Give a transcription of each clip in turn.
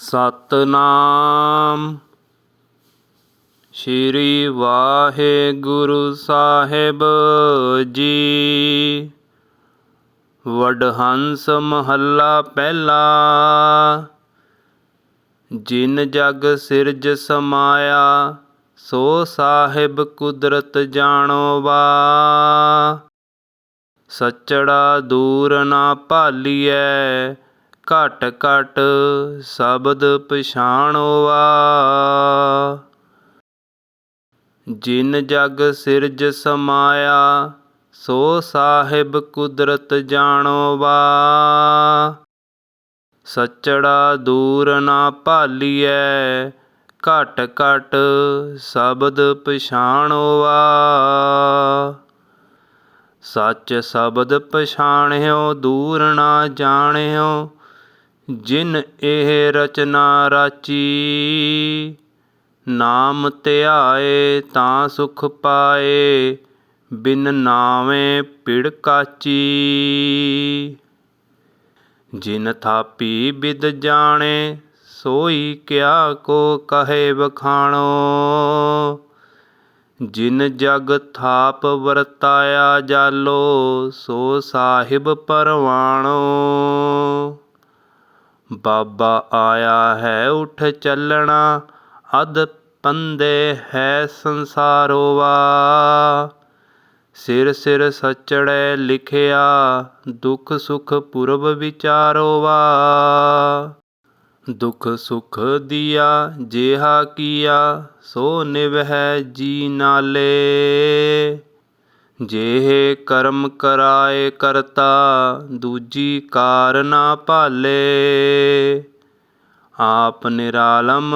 ਸਤਨਾਮ। ਸ਼੍ਰੀ ਵਾਹਿਗੁਰੂ ਸਾਹਿਬ ਜੀ। ਵਡਹੰਸ ਮਹੱਲਾ ਪਹਿਲਾ। ਜਿਨ ਜਗ ਸਿਰਜ ਸਮਾਇਆ, ਸੋ ਸਾਹਿਬ ਕੁਦਰਤ ਜਾਣੋ ਵਾ ਸੱਚੜਾ ਦੂਰ ਨਾ ਭਾਲੀਐ ਘਟ ਘਟ ਸ਼ਬਦ ਪਛਾਣੋਵਾ ਜਿਨ ਜਗ ਸਿਰਜ ਸਮਾਇਆ, ਸੋ ਸਾਹਿਬ ਕੁਦਰਤ ਜਾਣੋਵਾ ਸੱਚੜਾ ਦੂਰ ਨਾ ਭਾਲੀਐ, ਘਟ ਘਟ ਸ਼ਬਦ ਪਛਾਣੋਵਾ ਸੱਚ ਸ਼ਬਦ ਪਛਾਣਿਓ, ਦੂਰ ਨਾ ਜਾਣਿਓ ਜਿਨ ਇਹ ਰਚਨਾ ਰਾਚੀ, ਨਾਮ ਧਿਆਏ ਤਾਂ ਸੁਖ ਪਾਏ, ਬਿਨ ਨਾਵੇਂ ਪਿੜ ਕਾਚੀ। ਜਿਨ ਥਾਪੀ ਬਿਦ ਜਾਣੇ, ਸੋਈ ਕਿਆ ਕੋ ਕਹੇ ਬਖਾਣੋ ਜਿਨ ਜਗ ਥਾਪ ਵਰਤਾਇਆ ਜਾਲੋ, ਸੋ ਸਾਹਿਬ ਪਰਵਾਣੋ। ਬਾਬਾ ਆਇਆ ਹੈ, ਉਠ ਚੱਲਣਾ। ਅਦ ਪੰਦੇ ਹੈ ਸੰਸਾਰੋ ਵਾ ਸਿਰ ਸਿਰ ਸਚੜੈ ਲਿਖਿਆ, ਦੁਖ ਸੁਖ ਪੁਰਬ ਵਿਚਾਰੋ ਵਾ ਦੁਖ ਸੁਖ ਦੀਆ, ਜਿਹਾ ਕੀਆ, ਸੋ ਨਿਵਹਿ ਜੀ ਨਾਲੇ। ਜਿਹੇ ਕਰਮ ਕਰਾਏ ਕਰਤਾ, ਦੂਜੀ ਕਾਰ ਨਾ ਭਾਲੇ। ਆਪ ਨਿਰਾਲਮ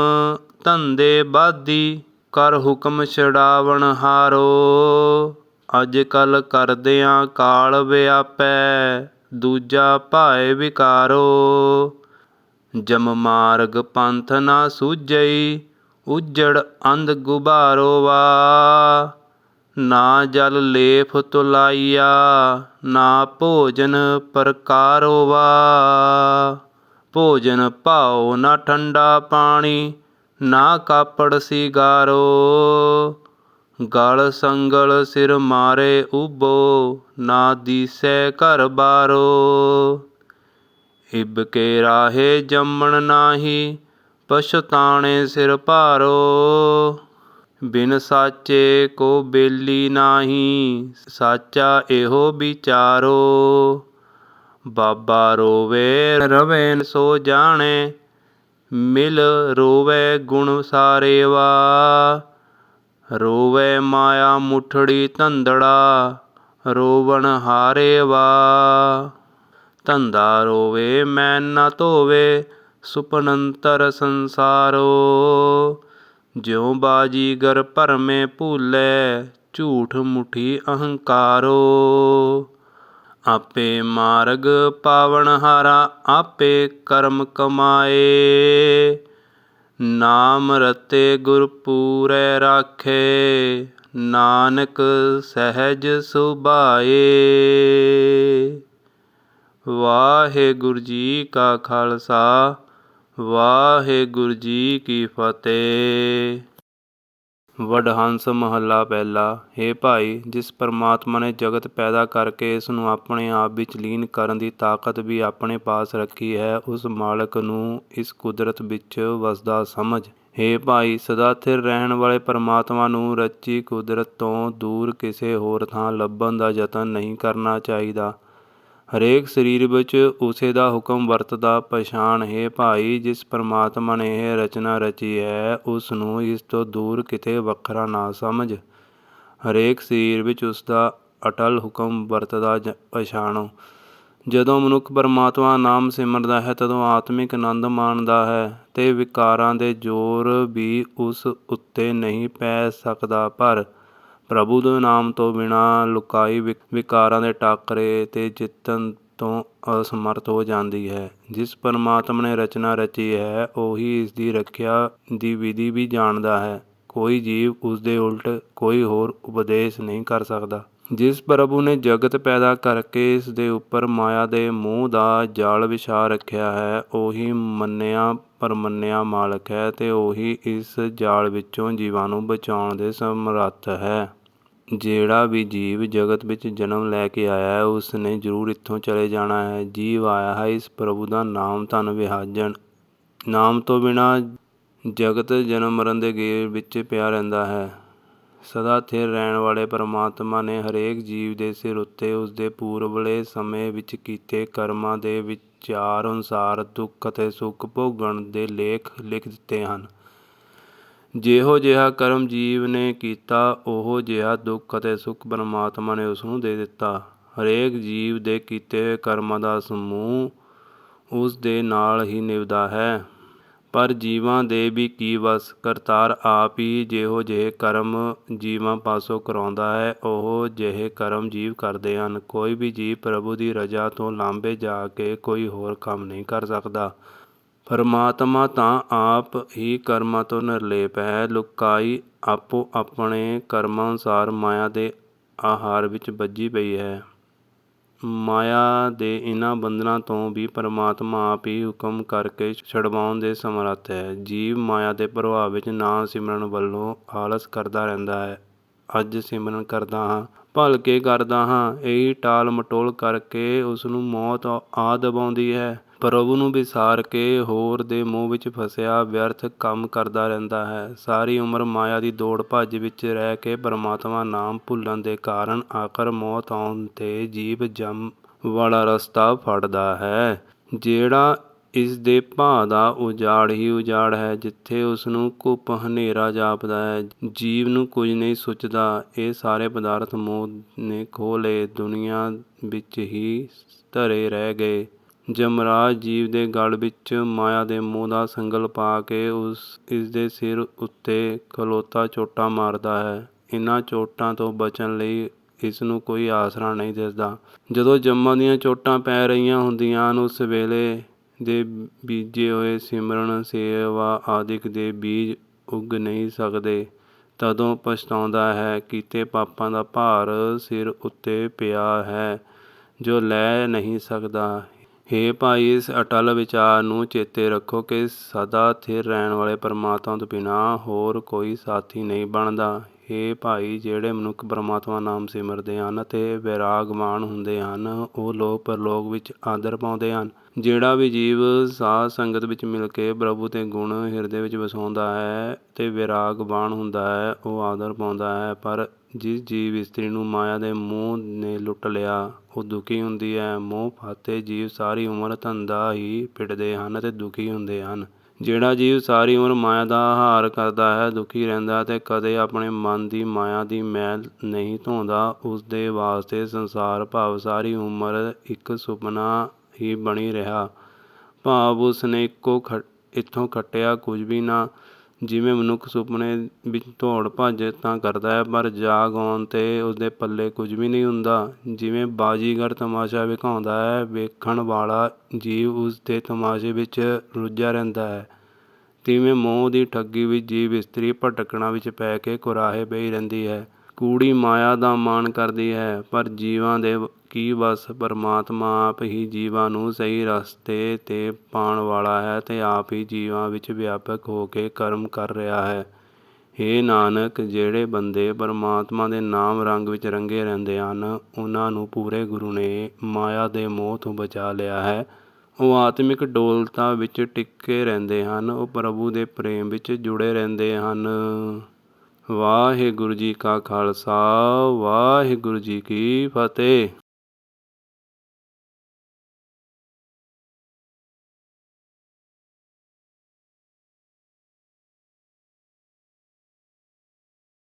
ਧੰਦੇ ਬਾਦੀ, ਕਰ ਹੁਕਮ ਛਡਾਵਣ ਹਾਰੋ। ਅੱਜ ਕਲ ਕਰਦਿਆਂ ਕਾਲ ਵਿਆਪੈ, ਦੂਜਾ ਭਾਏ ਵਿਕਾਰੋ। ਜਮ ਮਾਰਗ ਪੰਥ ਨਾ ਸੂਝਈ, ਉਜੜ ਅੰਧ ਗੁਬਾਰੋ ਵਾ ਨਾ ਜਲ ਲੇਫ ਤੁਲਾਈਆ, ਨਾ ਭੋਜਨ ਪ੍ਰਕਾਰੋ ਵਾ ਭੋਜਨ ਭਾਉ ਨਾ ਠੰਡਾ ਪਾਣੀ, ਨਾ ਕਾਪੜ ਸਿਗਾਰੋ। ਗਲ ਸੰਗਲ ਸਿਰ ਮਾਰੇ ਉਬੋ ਨਾ ਦੀਸੈ ਘਰ ਬਾਰੋ। ਇਬ ਕੇ ਰਾਹੇ ਜੰਮਣ ਨਾਹੀ, ਪਛਤਾਣੇ ਸਿਰ ਭਾਰੋ। ਬਿਨ ਸਾਚੇ ਕੋ ਬੇਲੀ ਨਾਹੀ, ਸਾਚਾ ਇਹੋ ਵਿਚਾਰੋ। ਬਾਬਾ ਰੋਵੇ, ਰਵੇ ਸੋ ਜਾਣੇ, ਮਿਲ ਰੋਵੇ ਗੁਣ ਸਾਰੇਵਾ। ਰੋਵੇ ਮਾਇਆ ਮੁਠੜੀ ਧੰਦੜਾ, ਰੋਵਣ ਹਾਰੇਵਾ। ਧੰਦਾ ਰੋਵੇ, ਮੈਂ ਨਾ ਧੋਵੇ, ਸੁਪਨੰਤਰ ਸੰਸਾਰੋ। ਜਿਉ ਬਾਜੀਗਰ ਭਰਮੇ ਭੂਲੇ, ਝੂਠ ਮੁਠੀ ਅਹੰਕਾਰੋ। ਆਪੇ ਮਾਰਗ ਪਾਵਨ ਹਾਰਾ, ਆਪੇ ਕਰਮ ਕਮਾਏ। ਨਾਮ ਰਤੇ ਗੁਰ ਪੂਰੈ ਰਾਖੇ, ਨਾਨਕ ਸਹਿਜ ਸੁਭਾਏ। ਵਾਹਿਗੁਰੂ ਜੀ ਕਾ ਖਾਲਸਾ ਵਾਹਿਗੁਰੂ ਜੀ ਕੀ ਫਤਿਹ। ਵਡਹੰਸ ਮਹੱਲਾ ਪਹਿਲਾ हे ਭਾਈ, ਜਿਸ ਪਰਮਾਤਮਾ ਨੇ ਜਗਤ ਪੈਦਾ ਕਰਕੇ ਇਸ ਨੂੰ ਆਪਣੇ ਆਪ ਵਿੱਚ ਲੀਨ ਕਰਨ ਦੀ ਤਾਕਤ ਵੀ ਆਪਣੇ ਪਾਸ ਰੱਖੀ ਹੈ, ਉਸ ਮਾਲਕ ਨੂੰ ਇਸ ਕੁਦਰਤ ਵਿੱਚ ਵਸਦਾ ਸਮਝ। ਹੇ ਭਾਈ, ਸਦਾ ਸਥਿਰ ਰਹਿਣ ਵਾਲੇ ਪਰਮਾਤਮਾ ਨੂੰ ਰੱਚੀ ਕੁਦਰਤ ਤੋਂ ਦੂਰ ਕਿਸੇ ਹੋਰ ਥਾਂ ਲੱਭਣ ਦਾ ਯਤਨ ਨਹੀਂ ਕਰਨਾ ਚਾਹੀਦਾ। ਹਰੇਕ ਸਰੀਰ ਵਿੱਚ ਉਸੇ ਦਾ ਹੁਕਮ ਵਰਤਦਾ, ਪਛਾਣ, ਹੈ ਭਾਈ, ਜਿਸ ਪਰਮਾਤਮਾ ਨੇ ਇਹ ਰਚਨਾ ਰਚੀ ਹੈ, ਉਸ ਨੂੰ ਇਸ ਤੋਂ ਦੂਰ ਕਿਤੇ ਵੱਖਰਾ ਨਾ ਸਮਝ। ਹਰੇਕ ਸਰੀਰ ਵਿੱਚ ਉਸ ਦਾ ਅਟਲ ਹੁਕਮ ਵਰਤਦਾ ਪਛਾਣੋ। ਜਦੋਂ ਮਨੁੱਖ ਪਰਮਾਤਮਾ ਨਾਮ ਸਿਮਰਦਾ ਹੈ, ਤਦੋਂ ਆਤਮਿਕ ਆਨੰਦ ਮਾਣਦਾ ਹੈ ਤੇ ਵਿਕਾਰਾਂ ਦੇ ਜ਼ੋਰ ਵੀ ਉਸ ਉੱਤੇ ਨਹੀਂ ਪੈ ਸਕਦਾ। ਪਰ ਪ੍ਰਭੂ ਦੇ ਨਾਮ ਤੋਂ ਬਿਨਾਂ ਲੁਕਾਈ ਵਿਕਾਰਾਂ ਦੇ ਟਾਕਰੇ ਤੇ ਜਿੱਤਣ ਤੋਂ ਅਸਮਰਥ ਹੋ ਜਾਂਦੀ ਹੈ। ਜਿਸ ਪਰਮਾਤਮਾ ਨੇ ਰਚਨਾ ਰਚੀ ਹੈ, ਉਹੀ ਇਸ ਦੀ ਰੱਖਿਆ ਦੀ ਵਿਧੀ ਵੀ ਜਾਣਦਾ ਹੈ। ਕੋਈ ਜੀਵ ਉਸ ਦੇ ਉਲਟ ਕੋਈ ਹੋਰ ਉਪਦੇਸ਼ ਨਹੀਂ ਕਰ ਸਕਦਾ। ਜਿਸ ਪ੍ਰਭੂ ਨੇ ਜਗਤ ਪੈਦਾ ਕਰਕੇ ਇਸ ਦੇ ਉੱਪਰ ਮਾਇਆ ਦੇ ਮੂੰਹ ਦਾ ਜਾਲ ਵਿਛਾ ਰੱਖਿਆ ਹੈ, ਉਹੀ ਮੰਨਿਆ ਪਰਮੰਨਿਆ ਮਾਲਕ ਹੈ ਅਤੇ ਉਹੀ ਇਸ ਜਾਲ ਵਿੱਚੋਂ ਜੀਵਾਂ ਨੂੰ ਬਚਾਉਣ ਦੇ ਸਮਰੱਥ ਹੈ। ਜਿਹੜਾ ਵੀ ਜੀਵ ਜਗਤ ਵਿੱਚ ਜਨਮ ਲੈ ਕੇ ਆਇਆ ਹੈ ਉਸ ਨੇ ਜ਼ਰੂਰ ਇੱਥੋਂ ਚਲੇ ਜਾਣਾ ਹੈ। ਜੀਵ ਆਇਆ ਹੈ, ਇਸ ਪ੍ਰਭੂ ਦਾ ਨਾਮ ਧਨ ਵਿਹਾਜਣ। ਨਾਮ ਤੋਂ ਬਿਨਾ ਜਗਤ ਜਨਮ ਮਰਨ ਦੇ ਗੇੜ ਵਿੱਚ ਪਿਆ ਰਹਿੰਦਾ ਹੈ। ਸਦਾ ਸਥਿਰ ਰਹਿਣ ਵਾਲੇ ਪਰਮਾਤਮਾ ਨੇ ਹਰੇਕ ਜੀਵ ਦੇ ਸਿਰ ਉੱਤੇ ਉਸਦੇ ਪੂਰਬਲੇ ਸਮੇਂ ਵਿੱਚ ਕੀਤੇ ਕਰਮਾਂ ਦੇ ਵਿਚਾਰ ਅਨੁਸਾਰ ਦੁੱਖ ਅਤੇ ਸੁੱਖ ਭੋਗਣ ਦੇ ਲੇਖ ਲਿਖ ਦਿੱਤੇ ਹਨ। ਜਿਹੋ ਜਿਹਾ ਕਰਮ ਜੀਵ ਨੇ ਕੀਤਾ, ਉਹੋ ਜਿਹਾ ਦੁੱਖ ਅਤੇ ਸੁੱਖ ਪਰਮਾਤਮਾ ਨੇ ਉਸ ਨੂੰ ਦੇ ਦਿੱਤਾ। ਹਰੇਕ ਜੀਵ ਦੇ ਕੀਤੇ ਹੋਏ ਕਰਮਾਂ ਦਾ ਸਮੂਹ ਉਸ ਦੇ ਨਾਲ ਹੀ ਨਿਭਦਾ ਹੈ। ਪਰ ਜੀਵਾਂ ਦੇ ਵੀ ਕੀ ਵਸ? ਕਰਤਾਰ ਆਪ ਹੀ ਜਿਹੋ ਜਿਹੇ ਕਰਮ ਜੀਵਾਂ ਪਾਸੋਂ ਕਰਾਉਂਦਾ ਹੈ, ਉਹੋ ਜਿਹੇ ਕਰਮ ਜੀਵ ਕਰਦੇ ਹਨ। ਕੋਈ ਵੀ ਜੀਵ ਪ੍ਰਭੂ ਦੀ ਰਜ਼ਾ ਤੋਂ ਲਾਂਭੇ ਜਾ ਕੇ ਕੋਈ ਹੋਰ ਕੰਮ ਨਹੀਂ ਕਰ ਸਕਦਾ। ਪਰਮਾਤਮਾ ਤਾਂ ਆਪ ਹੀ ਕਰਮਾਂ ਤੋਂ ਨਿਰਲੇਪ ਹੈ। ਲੁਕਾਈ ਆਪੋ ਆਪਣੇ ਕਰਮਾਂ ਅਨੁਸਾਰ ਮਾਇਆ ਦੇ ਆਹਾਰ ਵਿੱਚ ਵੱਜੀ ਪਈ ਹੈ। ਮਾਇਆ ਦੇ ਇਹਨਾਂ ਬੰਧਨਾਂ ਤੋਂ ਵੀ ਪਰਮਾਤਮਾ ਆਪ ਹੀ ਹੁਕਮ ਕਰਕੇ ਛੁਡਵਾਉਣ ਦੇ ਸਮਰੱਥ ਹੈ। ਜੀਵ ਮਾਇਆ ਦੇ ਪ੍ਰਭਾਵ ਵਿੱਚ ਨਾ ਸਿਮਰਨ ਵੱਲੋਂ ਆਲਸ ਕਰਦਾ ਰਹਿੰਦਾ ਹੈ। ਅੱਜ ਸਿਮਰਨ ਕਰਦਾ ਹਾਂ, ਭਲਕੇ ਕਰਦਾ ਹਾਂ। ਇਹੀ ਟਾਲ ਮਟੋਲ ਕਰਕੇ ਉਸ ਨੂੰ ਮੌਤ ਆ ਦਬਾਉਂਦੀ ਹੈ। ਪ੍ਰਭੂ ਨੂੰ ਵਿਸਾਰ ਕੇ ਹੋਰ ਦੇ ਮੋਹ ਵਿੱਚ ਫਸਿਆ, ਵਿਅਰਥ ਕੰਮ ਕਰਦਾ ਰਹਿੰਦਾ ਹੈ। ਸਾਰੀ ਉਮਰ ਮਾਇਆ ਦੀ ਦੌੜ ਭੱਜ ਵਿੱਚ ਰਹਿ ਕੇ ਪਰਮਾਤਮਾ ਨਾਮ ਭੁੱਲਣ ਦੇ ਕਾਰਨ ਆਖਰ ਮੌਤ ਆਉਣ ਤੇ ਜੀਵ ਜੰਮ ਵਾਲਾ ਰਸਤਾ ਫੜਦਾ ਹੈ। ਜਿਹੜਾ ਇਸ ਦੇ ਭਾਅ ਦਾ ਉਜਾੜ ਹੀ ਉਜਾੜ ਹੈ, ਜਿੱਥੇ ਉਸ ਨੂੰ ਘੁੱਪ ਹਨੇਰਾ ਜਾਪਦਾ ਹੈ। ਜੀਵ ਨੂੰ ਕੁਝ ਨਹੀਂ ਸੋਚਦਾ, ਇਹ ਸਾਰੇ ਪਦਾਰਥ ਮੋਹ ਨੇ ਖੋਹ ਲਏ, ਦੁਨੀਆ ਵਿੱਚ ਹੀ ਧਰੇ ਰਹਿ ਗਏ। ਜਮਰਾਜ ਜੀਵ ਦੇ ਗਲ ਵਿੱਚ ਮਾਇਆ ਦੇ ਮੋਹ ਦਾ ਸੰਗਲ ਪਾ ਕੇ ਉਸ ਇਸਦੇ ਸਿਰ ਉੱਤੇ ਖਲੋਤਾ ਚੋਟਾਂ ਮਾਰਦਾ ਹੈ। ਇਨ੍ਹਾਂ ਚੋਟਾਂ ਤੋਂ ਬਚਣ ਲਈ ਇਸ ਨੂੰ ਕੋਈ ਆਸਰਾ ਨਹੀਂ ਦਿਸਦਾ। ਜਦੋਂ ਜੰਮਾਂ ਦੀਆਂ ਚੋਟਾਂ ਪੈ ਰਹੀਆਂ ਹੁੰਦੀਆਂ ਹਨ, ਉਸ ਵੇਲੇ ਦੇ ਬੀਜੇ ਹੋਏ ਸਿਮਰਨ, ਸੇਵਾ ਆਦਿਕ ਦੇ ਬੀਜ ਉੱਗ ਨਹੀਂ ਸਕਦੇ। ਤਦੋਂ ਪਛਤਾਉਂਦਾ ਹੈ, ਕੀਤੇ ਪਾਪਾਂ ਦਾ ਭਾਰ ਸਿਰ ਉੱਤੇ ਪਿਆ ਹੈ, ਜੋ ਲੈ ਨਹੀਂ ਸਕਦਾ। ਹੇ ਭਾਈ, ਇਸ ਅਟਲ ਵਿਚਾਰ ਨੂੰ ਚੇਤੇ ਰੱਖੋ ਕਿ ਸਦਾ ਸਥਿਰ ਰਹਿਣ ਵਾਲੇ ਪਰਮਾਤਮਾ ਤੋਂ ਬਿਨਾਂ ਹੋਰ ਕੋਈ ਸਾਥੀ ਨਹੀਂ ਬਣਦਾ। ਹੇ ਭਾਈ, ਜਿਹੜੇ ਮਨੁੱਖ ਪਰਮਾਤਮਾ ਨਾਮ ਸਿਮਰਦੇ ਹਨ ਅਤੇ ਵਿਰਾਗਮਾਨ ਹੁੰਦੇ ਹਨ, ਉਹ ਲੋਕ ਪਰਲੋਕ ਵਿੱਚ ਆਦਰ ਪਾਉਂਦੇ ਹਨ। ਜਿਹੜਾ ਵੀ ਜੀਵ ਸਾਧ ਸੰਗਤ ਵਿੱਚ ਮਿਲ ਕੇ ਪ੍ਰਭੂ ਦੇ ਗੁਣ ਹਿਰਦੇ ਵਿੱਚ ਵਸਾਉਂਦਾ ਹੈ ਅਤੇ ਵਿਰਾਗਵਾਨ ਹੁੰਦਾ ਹੈ, ਉਹ ਆਦਰ ਪਾਉਂਦਾ ਹੈ, ਪਰ ਜਿਸ ਜੀਵ ਇਸਤਰੀ ਨੂੰ ਮਾਇਆ ਦੇ ਮੋਹ ਨੇ ਲੁੱਟ ਲਿਆ, ਉਹ ਦੁਖੀ ਹੁੰਦੀ ਹੈ। ਮੋਹ ਫਾਤੇ ਜੀਵ ਸਾਰੀ ਉਮਰ ਧੰਦਾ ਹੀ ਪਿੱਟਦੇ ਹਨ ਅਤੇ ਦੁਖੀ ਹੁੰਦੇ ਹਨ। ਜਿਹੜਾ ਜੀਵ ਸਾਰੀ ਉਮਰ ਮਾਇਆ ਦਾ ਆਹਾਰ ਕਰਦਾ ਹੈ, ਦੁਖੀ ਰਹਿੰਦਾ ਅਤੇ ਕਦੇ ਆਪਣੇ ਮਨ ਦੀ ਮਾਇਆ ਦੀ ਮੈਲ ਨਹੀਂ ਧੋਂਦਾ ਉਸ ਦੇ ਵਾਸਤੇ ਸੰਸਾਰ ਭਾਵ ਸਾਰੀ ਉਮਰ ਇੱਕ ਸੁਪਨਾ ਹੀ ਬਣੀ ਰਿਹਾ। ਭਾਵ ਉਸ ਨੇ ਇੱਕੋ ਖ, ਇੱਥੋਂ ਖੱਟਿਆ ਕੁਝ ਵੀ ਨਾ ਜਿਵੇਂ ਮਨੁੱਖ ਸੁਪਨੇ ਵਿੱਚ ਦੌੜ ਭੱਜ ਤਾਂ ਕਰਦਾ ਹੈ, ਪਰ ਜਾਗ ਆਉਣ 'ਤੇ ਉਸਦੇ ਪੱਲੇ ਕੁਝ ਵੀ ਨਹੀਂ ਹੁੰਦਾ। ਜਿਵੇਂ ਬਾਜੀਗਰ ਤਮਾਸ਼ਾ ਵਿਖਾਉਂਦਾ ਹੈ, ਵੇਖਣ ਵਾਲਾ ਜੀਵ ਉਸ ਦੇ ਤਮਾਸ਼ੇ ਵਿੱਚ ਰੁੱਝਿਆ ਰਹਿੰਦਾ ਹੈ। ਤਿਵੇਂ ਮੋਹ ਦੀ ਠੱਗੀ ਵਿੱਚ ਜੀਵ ਇਸਤਰੀ ਭਟਕਣਾ ਵਿੱਚ ਪੈ ਕੇ ਕੁਰਾਹੇ ਪਈ ਰਹਿੰਦੀ ਹੈ। ਕੂੜੀ ਮਾਇਆ ਦਾ ਮਾਣ ਕਰਦੀ ਹੈ, ਪਰ ਜੀਵਾਂ ਦੇ ਕੀ ਬਸ ਪਰਮਾਤਮਾ ਆਪ ਹੀ ਜੀਵਾਂ ਨੂੰ ਸਹੀ ਰਸਤੇ ਤੇ ਪਾਉਣ ਵਾਲਾ ਹੈ ਅਤੇ ਆਪ ਹੀ ਜੀਵਾਂ ਵਿੱਚ ਵਿਆਪਕ ਹੋ ਕੇ ਕਰਮ ਕਰ ਰਿਹਾ ਹੈ। ਹੇ ਨਾਨਕ, ਜਿਹੜੇ ਬੰਦੇ ਪਰਮਾਤਮਾ ਦੇ ਨਾਮ ਰੰਗ ਵਿੱਚ ਰੰਗੇ ਰਹਿੰਦੇ ਹਨ, ਉਹਨਾਂ ਨੂੰ ਪੂਰੇ ਗੁਰੂ ਨੇ ਮਾਇਆ ਦੇ ਮੋਹ ਤੋਂ ਬਚਾ ਲਿਆ ਹੈ। ਉਹ ਆਤਮਿਕ ਡੋਲਤਾ ਵਿੱਚ ਟਿੱਕੇ ਰਹਿੰਦੇ ਹਨ, ਉਹ ਪ੍ਰਭੂ ਦੇ ਪ੍ਰੇਮ ਵਿੱਚ ਜੁੜੇ ਰਹਿੰਦੇ ਹਨ। ਵਾਹਿਗੁਰੂ ਜੀ ਕਾ ਖਾਲਸਾ, ਵਾਹਿਗੁਰੂ ਜੀ ਕੀ ਫਤਿਹ।